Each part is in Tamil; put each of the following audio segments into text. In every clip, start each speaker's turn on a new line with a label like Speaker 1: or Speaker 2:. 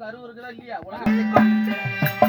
Speaker 1: உனக்கு அறிவு இருக்குதா இல்லையா? உனக்கு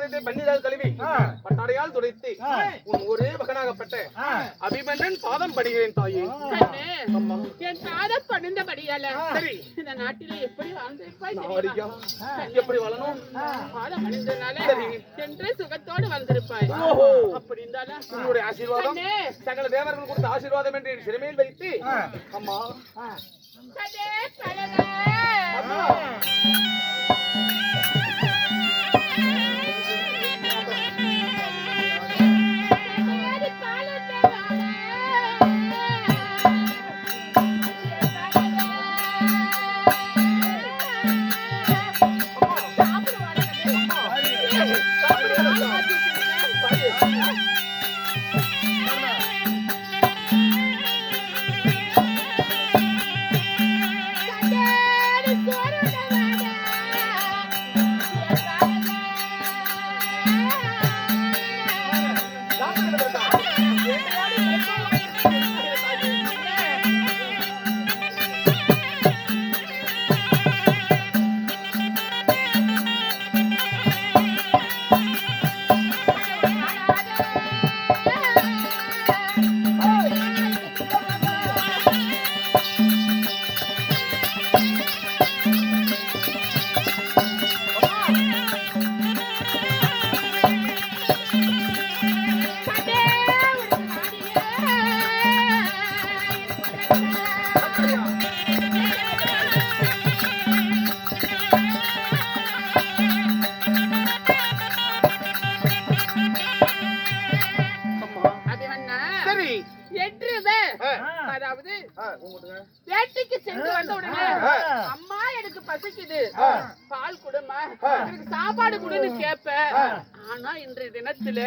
Speaker 1: பாதத்தை பன்னிரால் கழுவி. பட்டாடையால் துடைத்து உன் ஒரே மகனாகப்பட்ட அபிமன்னன் பாதம் படுகிறேன் தாயே.
Speaker 2: என் காத பணிந்தபடியால
Speaker 1: சரி.
Speaker 2: இந்த நாட்டிலே எப்படி வாழ்ந்திருப்பாய்?
Speaker 1: எப்படி வளரும்
Speaker 2: பாதம் அணிந்தனால
Speaker 1: சரி.
Speaker 2: சென்று சுகத்தோடு வந்திருப்பாய் அப்படி இருந்தாலும்
Speaker 1: உன்னுடைய ஆசீர்வாதம். சகல தேவர்கள் கொடுத்த ஆசீர்வாதம் என்று என் சிறுமையில் வைத்து. அம்மா. அம்மா.
Speaker 2: வேட்டைக்கு சென்று வந்த உடனே. அம்மா எனக்கு பசிக்குது. பால் குடுமா. எனக்கு சாப்பாடு குடுன்னு கேப்பேன்
Speaker 1: ஆ.
Speaker 2: ஆனா இன்றைய தினத்துல.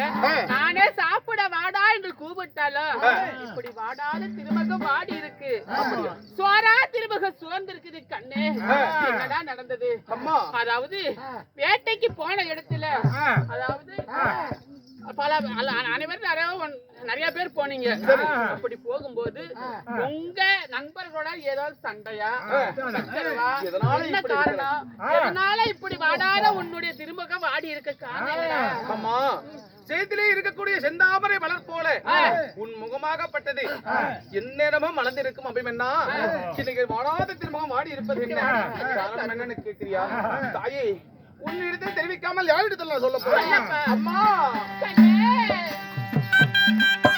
Speaker 2: நானே சாப்பிட வாடா என்று கூப்பிட்டாலும் இப்படி வாடாத திருமகம் வாடி இருக்கு. சோரா திருமகம் சுவந்திருக்குது கண்ணு.
Speaker 1: ஆ.
Speaker 2: என்னடா நடந்தது? அதாவது வேட்டைக்கு போன இடத்துல. அதாவது பல அனைவரும் நிறைய நிறைய பேர் போனீங்க. அப்படி போகும்போது உங்க நண்பர்களோட ஏதாவது சண்டையா? என்ன
Speaker 1: இப்படி
Speaker 2: காரணம்? எதனால இப்படி வாடாத உன்னுடைய திருமுகம் வாடி இருக்க காரணம்?
Speaker 1: அம்மா சேத்திலே இருக்கக்கூடிய செந்தாமரை மலர் போல. உன் முகமாகப்பட்டது. எந்நேரமும் மலர்ந்திருக்கும் அபிமன்னா இன்னைக்கு வாடாத திருமுகம் வாடி இருப்பது என்ன? காரணம் என்னன்னு கேட்கிறியா? தாயே உன்னிடத்தில் தெரிவிக்காமல் யாரிடத்தில் சொல்ல போறேன்?
Speaker 2: சொல்லப்பா.
Speaker 1: அம்மா
Speaker 2: கண்ணே.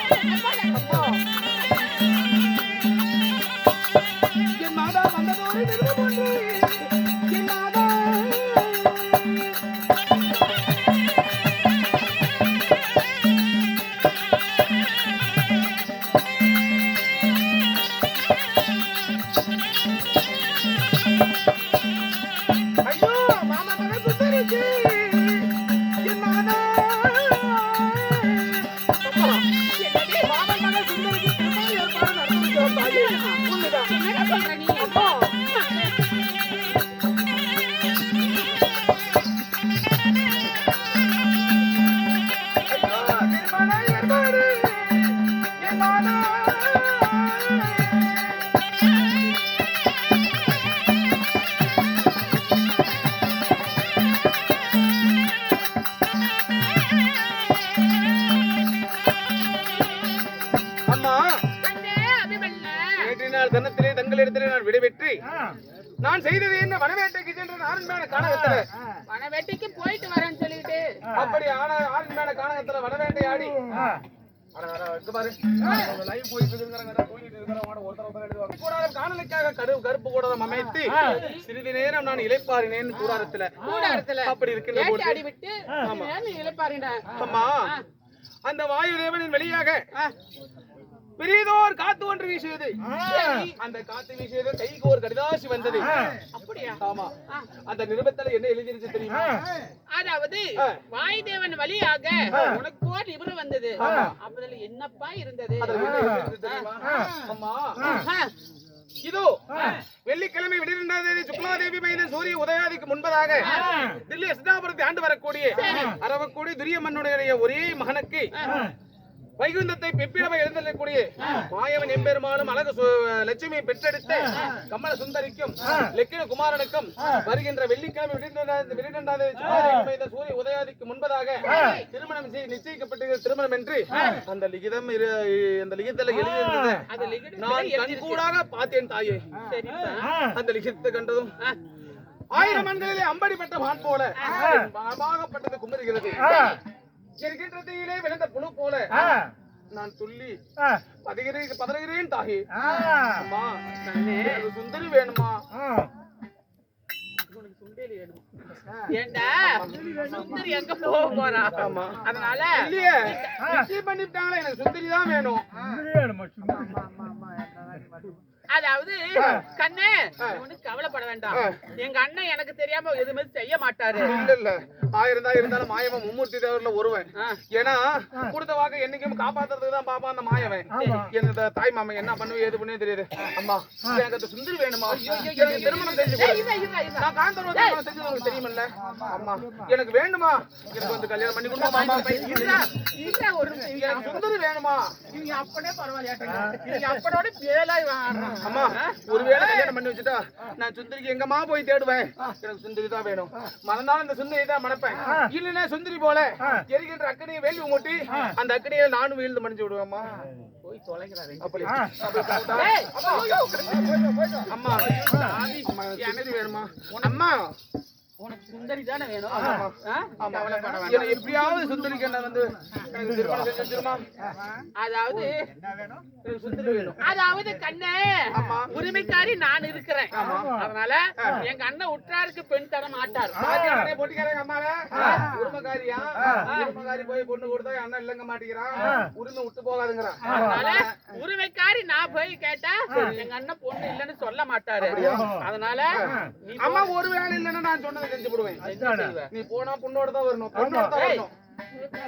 Speaker 1: 你怎么这么 நான் செய்தது என்ன? வனவேட்டைக்கு சென்ற ஆரண்மையான காணகத்துல
Speaker 2: வனவேட்டைக்கு போயிட்டு வரேன்னு சொல்லிட்டு
Speaker 1: அப்படி ஆன ஆரண்மையான காணகத்துல நான் காணலுக்காக கரு- கருப்பு கூடாரம் அமைத்து சிறிது நேரம் நான் இளைப்பாறினேன் கூடாரத்துல. அப்படி இருக்கின்ற அம்மா அந்த வாயு தேவனின் வெளியாக பெரியதோர் காத்து ஒன்று வீசியது. அந்த காத்து வீசியது கைக்கு ஒரு கடிதாசி வந்தது.
Speaker 2: அப்படியா?
Speaker 1: ஆமா. அந்த நிருபத்துல என்ன எழுதிருச்சு தெரியுமா?
Speaker 2: அதாவது. வாயுதேவன் வழியாக உனக்கு ஒரு நிபுணம் வந்தது. அப்பதுல என்னப்பா இருந்தது?
Speaker 1: அதுல. இதோ வெள்ளிக்கிழமை விடுகின்றாம் தேதி சுக்லாதேவி மைந்த சூரிய உதயாதிக்கு முன்பதாக தில்லி சிதாபுரத்தை ஆண்டு வரக்கூடிய அரவக்கூடிய துரிய மன்னுடைய ஒரே மகனுக்கு வைகுந்தத்தை பெப்பிடவை எழுந்தக்கூடிய மாயவன் எம்பெருமானும் அழகு லட்சுமியை பெற்றெடுத்து கமல சுந்தரிக்கும் லெக்கின குமாரனுக்கும் வருகின்ற வெள்ளிக்கிழமை விடுகின்ற- சூரிய உதயாதிக்கு முன்பதாக திருமணம் செய்- நிச்சயிக்கப்பட்டது திருமணம் என்று அந்த லிகிதம் இரு- அந்த லிகிதத்தில் எழுதியிருந்தது. நான். கண்கூடாக பார்த்தேன் தாயே. அந்த லிகிதத்தை கண்டதும் ஆயிரம் மண்களிலே அம்படிப்பட்ட மான் போல குமரிகிறது இருக்கின்ற தீயிலே விழுந்த புழு போல நான் துள்ளி பதகிறேன் பதறுகிறேன் தாயே. அம்மா எனக்கு சுந்தரி வேணுமா
Speaker 2: உனக்கு சுண்டேலி வேணும்? ஏண்டா? சுந்தரி எங்க போக போறா?
Speaker 1: ஆமா.
Speaker 2: அதனால
Speaker 1: இல்லையே. பண்ணிவிட்டாங்களே எனக்கு சுந்தரி தான் வேணும்.
Speaker 2: அதாவது கண்ணு ஒண்ணு கவலைப்பட வேண்டாம். எங்க அண்ணன் எனக்கு தெரியாம எதுவுமே செய்ய மாட்டாரு.
Speaker 1: இல்ல இல்ல. ஆயிரம் தான் இருந்தாலும் மாயவன் மும்மூர்த்தி தேவர்ல ஒருவன். ஏன்னா கொடுத்த வாக்கு என்னைக்கும் காப்பாத்துறதுக்கு தான் பாப்பா அந்த மாயவன். எனக்கு தாய் மாமன் என்ன பண்ணுவேன் ஏது பண்ணுவே தெரியுது. அம்மா எனக்கு அந்த சுந்தரி வேணுமா? எனக்கு திருமணம் செஞ்சு. நான் காந்தர்வ திருமணம் செஞ்சது உங்களுக்கு தெரியுமில்ல. அம்மா எனக்கு வேணுமா? எனக்கு வந்து கல்யாணம் பண்ணி கொடுமா
Speaker 2: ஒரு.
Speaker 1: எனக்கு சுந்தரி வேணுமா?
Speaker 2: இவங்க அப்பனே பரவாயில்லையாட்டுங்க. இவங்க அப்பனோட.
Speaker 1: அம்மா ஒருவேளை கல்யாணம் பண்ணி வச்சுட்டா நான் சுந்தரிக்கு எங்கம்மா போய் தேடுவேன்? எனக்கு சுந்தரி தான் வேணும். மறந்தாலும் இந்த சுந்தரி தான் மணப்பேன் இல்லைன்னா சுந்தரி போல எரிகின்ற அக்கடியை வேலி மூட்டி அந்த அக்கடியை நானும் வீழ்ந்து மடிஞ்சு விடுவேம்மா.
Speaker 2: போய் தொலைக்கிறாரு.
Speaker 1: அம்மா. அம்மா, எனக்கு வேணுமா? அம்மா
Speaker 2: உனக்கு சுந்தரி தானே வேணும்?
Speaker 1: எப்படியாவது சுந்தரிக்கு என்ன வந்து
Speaker 2: அதாவது அதாவது கண்ணே. உரிமைக்காரி நான் இருக்கிறேன். அதனால எங்க அண்ணன் உற்றாருக்கு பெண் தர மாட்டார்.
Speaker 1: உரிமைக்காரியா உரிமைக்காரி போய் பொண்ணு கொடுத்தா அண்ணன் இல்லங்க மாட்டேங்கிறான். உரிமை விட்டு போகாதுங்கிறான்.
Speaker 2: அதனால உரிமைக்காரி நான் போய் கேட்டா எங்க அண்ணன் பொண்ணு இல்லைன்னு சொல்ல மாட்டாரு. அதனால
Speaker 1: அம்மா ஒரு வேலை இல்லைன்னா நான் சொன்னதை செஞ்சு போடுவேன்? நீ போனா பொண்ணோட தான் வரணும். பொண்ணோட தான் வரணும்.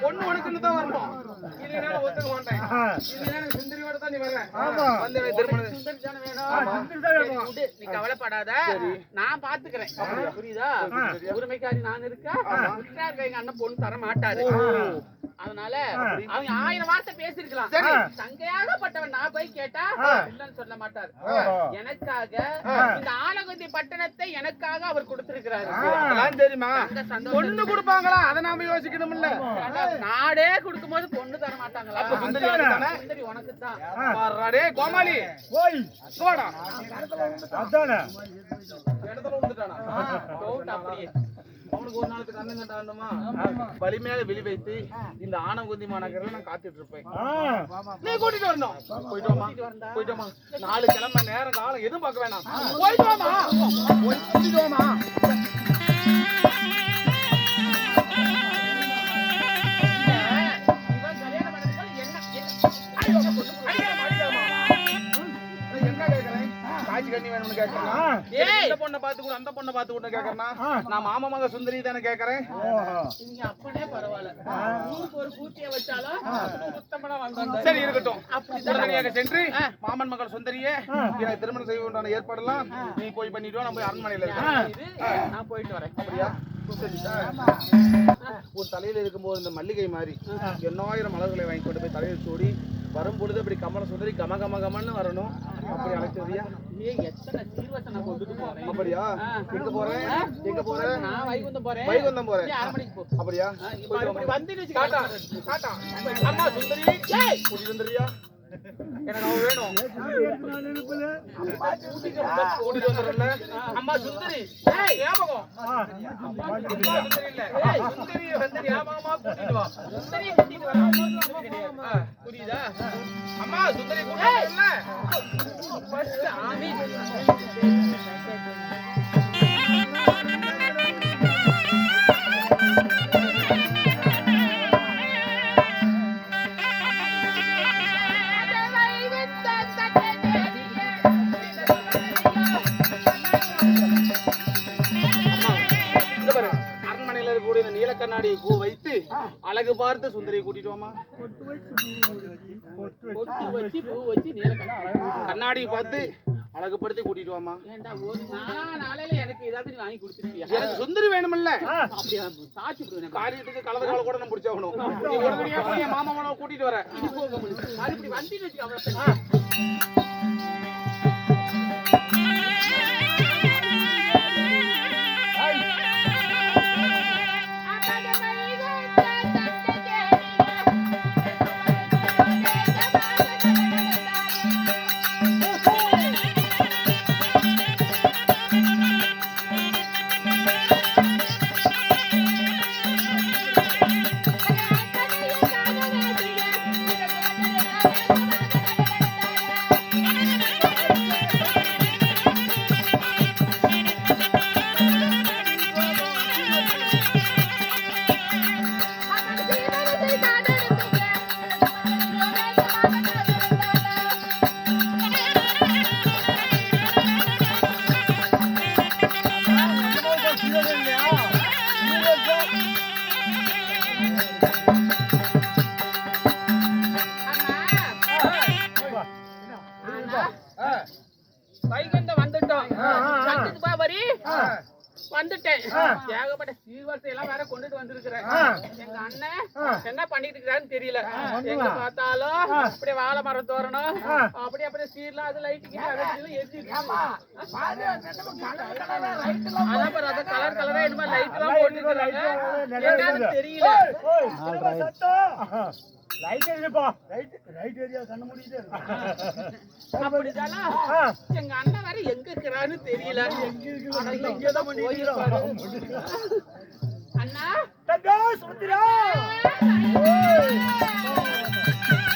Speaker 1: பொண்ணு உனக்குன்னு தான் வரணும். இல்லைன்னா ஒத்துக்க மாட்டேன். இல்லைன்னா எனக்கு சுந்தரியோட தான் நீ வர்ற வந்து திருமணம்
Speaker 2: நீ கவலைப்படாத. நான் பாத்துக்கிறேன். புரியுதா? உரிமைக்காரி நான் இருக்கா? எங்க அண்ணன் பொண்ணு தர மாட்டாரு அதனால அவங்க ஆயிரம் வார்த்தை பேசிருக்கலாம் தங்கையாகப்பட்டவன் நான் போய் கேட்டா இல்லைன்னு சொல்ல மாட்டார். எனக்காக இந்த ஆலகுந்தி பட்டணத்தை எனக்காக அவர் கொடுத்திருக்கிறாரு.
Speaker 1: தெரியுமா? பொண்ணு கொடுப்பாங்களா? அதை நாம யோசிக்கணும் இல்ல
Speaker 2: நாடே கொடுக்கும்போது பொண்ணு தர மாட்டாங்களா?
Speaker 1: அப்ப சுந்தரி உனக்கு தானே? கோமாளி.
Speaker 3: போய்.
Speaker 1: போடா.
Speaker 3: அதானே?
Speaker 1: இடத்துல விழுந்துட்டானா
Speaker 2: டவுட் அப்படியே.
Speaker 1: அவனுக்கு ஒரு நாளுக்கு கண்ணு கண்டாண்டுமா வலிமையாக வெளி வைத்து இந்த ஆனகுந்தி மாநகரில் நான் காத்துட்டு இருப்பேன். நீ கூட்டிட்டு வரணும். போயிட்டு வாமா போயிட்டு வாமா நாலு கிழமை நேரம் காலம் எதுவும் பார்க்க வேணாம். போயிட்டு வாமா காய்ச்சி கண்ணி வேணும்னு கேட்கறேன்
Speaker 2: ஏய்
Speaker 1: இந்த பொண்ணை பார்த்து கூட அந்த பொண்ணை பார்த்து கூட கேட்கறேன் நான் மாமா மக சுந்தரி தானே கேட்கறேன்
Speaker 2: இவங்க அப்பனே பரவாயில்ல. ஊருக்கு ஒரு கூட்டிய வச்சாலும் சுத்தமனா வந்தாங்க.
Speaker 1: சரி இருக்கட்டும். உடனடியாக சென்று மாமன் மகள் சுந்தரியே எனக்கு திருமணம் செய்ய உண்டான ஏற்பாடெல்லாம் நீ போய் பண்ணிட்டு நான் போய் அரண்மனையில இருக்கேன்.
Speaker 2: நான் போயிட்டு வரேன்.
Speaker 1: அப்படியா? உன் தலையில இருக்கும்போது இந்த மல்லிகை மாதிரி எண்ணாயிரம் மலர்களை வாங்கி கொண்டு போய் தலையில் சூடி வரும்பொழுது அப்படி கமல சுந்தரி கம கம கமன்னு வரணும். அப்படி அழைச்சதியா அப்படியா? எங்க போறேன் எங்க போறேன்
Speaker 2: வைகுந்தம் போறேன்.
Speaker 1: வைகுந்தம் போறேன் அப்படியா?
Speaker 2: வந்து
Speaker 1: சுந்தரி சுந்தரியா? எனக்கு அவன் வேணும். கூட்டிட்டு வந்துடுறேன்ல அம்மா சுந்தரி. ஞாபகம். சுந்தரி இல்ல. ஏய், சுந்தரி வந்து ஞாபகமா கூட்டிட்டு வா.
Speaker 2: சுந்தரியை கூட்டிட்டு வா.
Speaker 1: ஆ, புரியுதா? அம்மா சுந்தரி கூட்டிட்டு வரல. பார்த்து சுந்தரியை கூட்டிட்டு வாமா
Speaker 2: பொட்டு வச்சு பூ வச்சு நீலக்கண்ணா அழகா
Speaker 1: கண்ணாடி பார்த்து அழகுபடுத்தி கூட்டிட்டு வாமா
Speaker 2: எனக்கு ஏதாவது நீ வாங்கி கொடுத்துருப்பியா
Speaker 1: எனக்கு சுந்தரி வேணுமில்ல. காரியத்துக்கு கலந்து கால கூட நம்ம பிடிச்சாகணும். நீ உடனடியா போய் என் மாமாவை கூட்டிட்டு வர.
Speaker 2: தோரணும் அப்படியே அப்படியே சீர்லாம் அது லைட்டு அதான் கலர் கலரா என்னமா லைட் எல்லாம் போட்டுருக்காங்க என்னன்னு தெரியல.
Speaker 3: லைட் எரியுப்பா லைட் லைட் எரியா கண்ணு மூடிட்டே
Speaker 2: அப்படிதானா? எங்க அண்ணன் வேற எங்க இருக்கிறான்னு தெரியல. ஆனா இங்கதான் போயிருப்பாரு. அண்ணா?
Speaker 3: தங்கா சுந்தரா